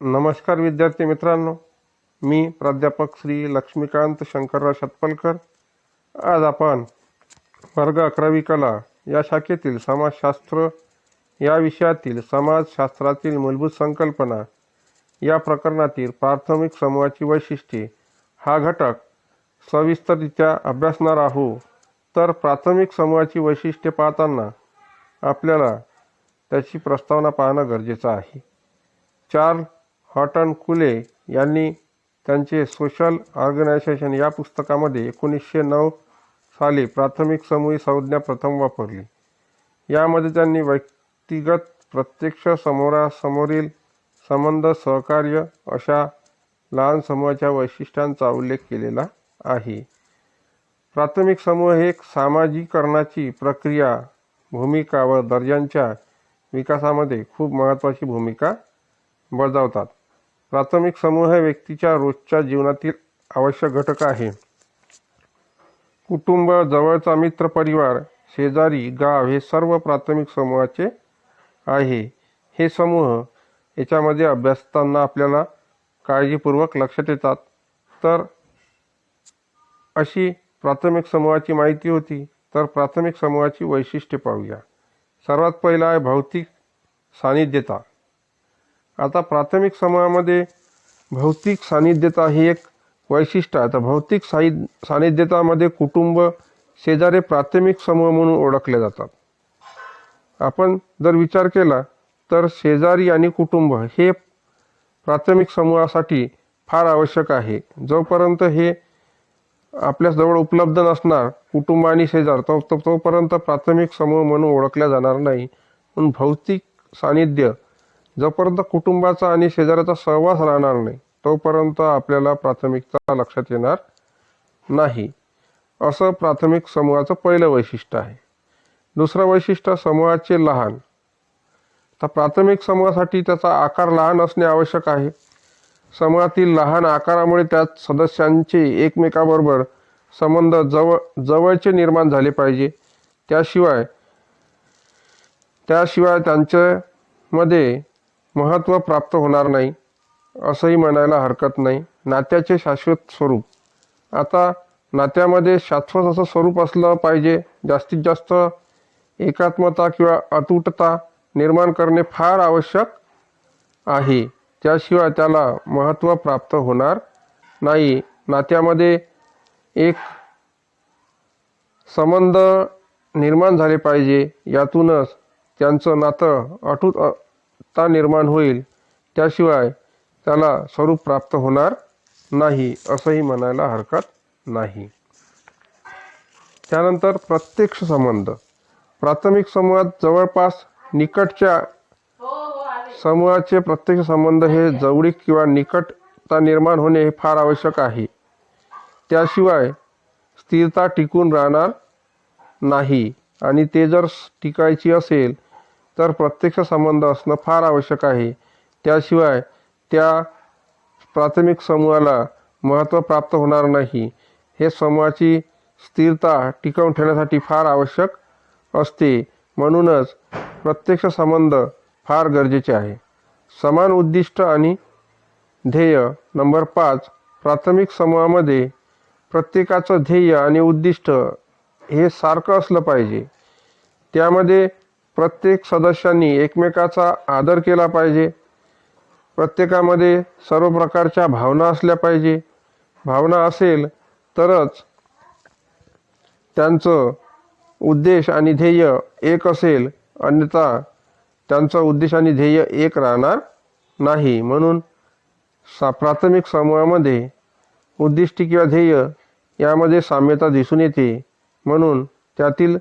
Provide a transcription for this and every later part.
नमस्कार विद्यार्थी मित्रांनो. मी प्राध्यापक श्री लक्ष्मीकांत शंकरराव शतपलकर. आज आपण वर्ग अकरावी कला या शाखेतील समाजशास्त्र या विषयातील समाजशास्त्रातील मूलभूत संकल्पना या प्रकरणातील प्राथमिक समूहाची वैशिष्ट्ये. हा घटक सविस्तररित्या अभ्यासणार आहोत तर प्राथमिक समूहाची वैशिष्ट्ये पाहताना आपल्याला त्याची प्रस्तावना पाहणं गरजेचं आहे. चार हॉटन कुले यांनी त्यांचे सोशल ऑर्गनायझेशन या पुस्तकामध्ये एकोणीसशे नऊ साली प्राथमिक समूही संज्ञा प्रथम वापरली. यामध्ये त्यांनी व्यक्तिगत प्रत्यक्ष समोरासमोरील संबंध सहकार्य अशा लहान समूहाच्या वैशिष्ट्यांचा उल्लेख केलेला आहे. प्राथमिक समूह हे एक सामाजिकरणाची प्रक्रिया भूमिका व दर्जांच्या विकासामध्ये खूप महत्त्वाची भूमिका बजावतात. प्राथमिक समूह हे व्यक्तीच्या रोजच्या जीवनातील आवश्यक घटक आहे. कुटुंब जवळचा मित्र परिवार शेजारी गाव हे सर्व प्राथमिक समूहाचे आहे. हे समूह याच्यामध्ये अभ्यासताना आपल्याला काळजीपूर्वक लक्षात येतात तर अशी प्राथमिक समूहाची माहिती होती तर प्राथमिक समूहाची वैशिष्ट्ये पाहूया. सर्वात पहिला आहे भौतिक सानिध्यता आता प्राथमिक समूहामध्ये भौतिक सानिध्यता ही एक वैशिष्ट्य आहे. तर भौतिक साहि सानिध्यतामध्ये कुटुंब शेजारी प्राथमिक समूह म्हणून ओळखले जातात. आपण जर विचार केला तर शेजारी आणि कुटुंब हे प्राथमिक समूहासाठी फार आवश्यक आहे. जोपर्यंत हे आपल्याजवळ उपलब्ध नसणार कुटुंब आणि शेजार तो तो- तोपर्यंत प्राथमिक समूह म्हणून ओळखला जाणार नाही. म्हणून भौतिक सानिध्य जोपर्यंत कुटुंबाचा आणि शेजाऱ्याचा सहवास राहणार नाही तोपर्यंत आपल्याला प्राथमिकता लक्षात येणार नाही. असं प्राथमिक समूहाचं पहिलं वैशिष्ट्य आहे. दुसरं वैशिष्ट्य समूहाचे लहान. तर प्राथमिक समूहासाठी त्याचा आकार लहान असणे आवश्यक आहे. समूहातील लहान आकारामुळे त्यात सदस्यांचे एकमेकाबरोबर संबंध जवळ जवळचे निर्माण झाले पाहिजे. त्याशिवाय त्याशिवाय त्यांच्यामध्ये महत्त्व प्राप्त होणार नाही असंही म्हणायला हरकत नाही. नात्याचे शाश्वत स्वरूप. आता नात्यामध्ये शाश्वत असं स्वरूप असलं पाहिजे जास्तीत जास्त एकात्मता किंवा अतुटता निर्माण करणे फार आवश्यक आहे. त्याशिवाय त्याला महत्त्व प्राप्त होणार नाही. नात्यामध्ये एक संबंध निर्माण झाले पाहिजे. यातूनच त्यांचं नातं अटूट सत्ता निर्माण होईल त्याशिवाय त्याला स्वरूप प्राप्त होणार नाही असंही म्हणायला हरकत नाही. त्यानंतर प्रत्यक्ष संबंध. प्राथमिक समूहात जवळपास निकटच्या समूहाचे प्रत्यक्ष संबंध हे जवळीक किंवा निकटता निर्माण होणे हे फार आवश्यक आहे. त्याशिवाय स्थिरता टिकून राहणार नाही आणि ते जर टिकायची असेल तर प्रत्यक्ष संबंध असणं फार आवश्यक आहे. त्याशिवाय त्या प्राथमिक समूहाला महत्त्व प्राप्त होणार नाही. हे समूहाची स्थिरता टिकवून ठेवण्यासाठी फार आवश्यक असते. म्हणूनच प्रत्यक्ष संबंध फार गरजेचे आहे. समान उद्दिष्ट आणि ध्येय. नंबर पाच प्राथमिक समूहामध्ये प्रत्येकाचं ध्येय आणि उद्दिष्ट हे सारखं असलं पाहिजे. त्यामध्ये प्रत्येक सदस्यांनी एकमेकाचा आदर केला पाहिजे. प्रत्येकामध्ये सर्व प्रकारच्या भावना असल्या पाहिजे. भावना असेल तरच त्यांचं उद्देश आणि ध्येय एक असेल अन्यथा त्यांचा उद्देश आणि ध्येय एक राहणार नाही. म्हणून सा प्राथमिक समूहामध्ये उद्दिष्ट किंवा ध्येय यामध्ये साम्यता दिसून येते. म्हणून त्यातील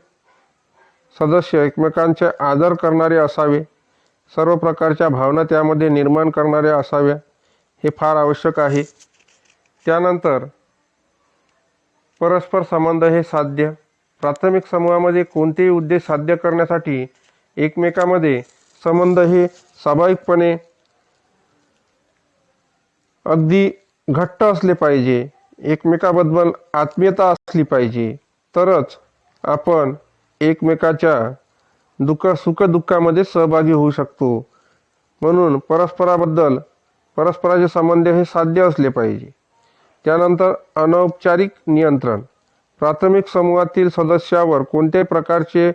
सदस्य एकमेकांचे आदर करणारे असावे. सर्व प्रकारच्या भावना त्यामध्ये निर्माण करणाऱ्या असाव्या हे फार आवश्यक आहे. त्यानंतर परस्पर संबंध हे साध्य. प्राथमिक समूहामध्ये कोणतेही उद्देश साध्य करण्यासाठी एकमेकामध्ये संबंध हे स्वाभाविकपणे अगदी घट्ट असले पाहिजे. एकमेकाबद्दल आत्मीयता असली पाहिजे. तरच आपण एकमेकाच्या दुःख सुखदुःखामध्ये सहभागी होऊ शकतो. म्हणून परस्पराबद्दल परस्पराचे संबंध हे साध्य असले पाहिजे. त्यानंतर अनौपचारिक नियंत्रण. प्राथमिक समूहातील सदस्यावर कोणत्याही प्रकारचे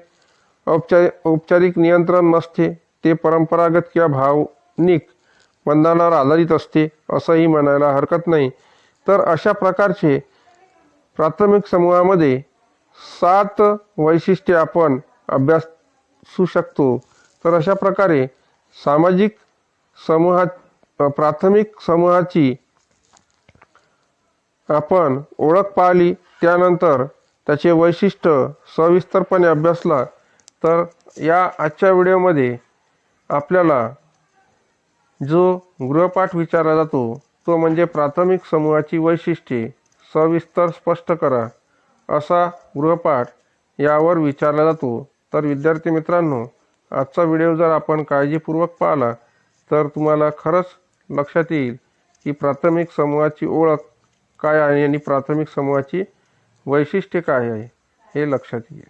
औपचारिक औपचारिक नियंत्रण नसते. ते परंपरागत किंवा भावनिक बंधनावर आधारित असते असंही म्हणायला हरकत नाही. तर अशा प्रकारचे प्राथमिक समूहामध्ये सात वैशिष्ट्ये आपण अभ्यासू शकतो. तर अशा प्रकारे सामाजिक समूहा प्राथमिक समूहाची आपण ओळख पाहिली त्यानंतर त्याचे वैशिष्ट्य सविस्तरपणे अभ्यासला. तर या आजच्या व्हिडिओमध्ये आपल्याला जो गृहपाठ विचारला जातो तो म्हणजे प्राथमिक समूहाची वैशिष्ट्ये. सविस्तर स्पष्ट करा. असा गृहपाठ यावर विचारला जातो. तर विद्यार्थी मित्रांनो आजचा व्हिडिओ जर आपण काळजीपूर्वक पाहिला तर तुम्हाला खरंच लक्षात येईल की प्राथमिक समूहाची ओळख काय आहे आणि प्राथमिक समूहाची वैशिष्ट्ये काय आहे हे लक्षात येईल.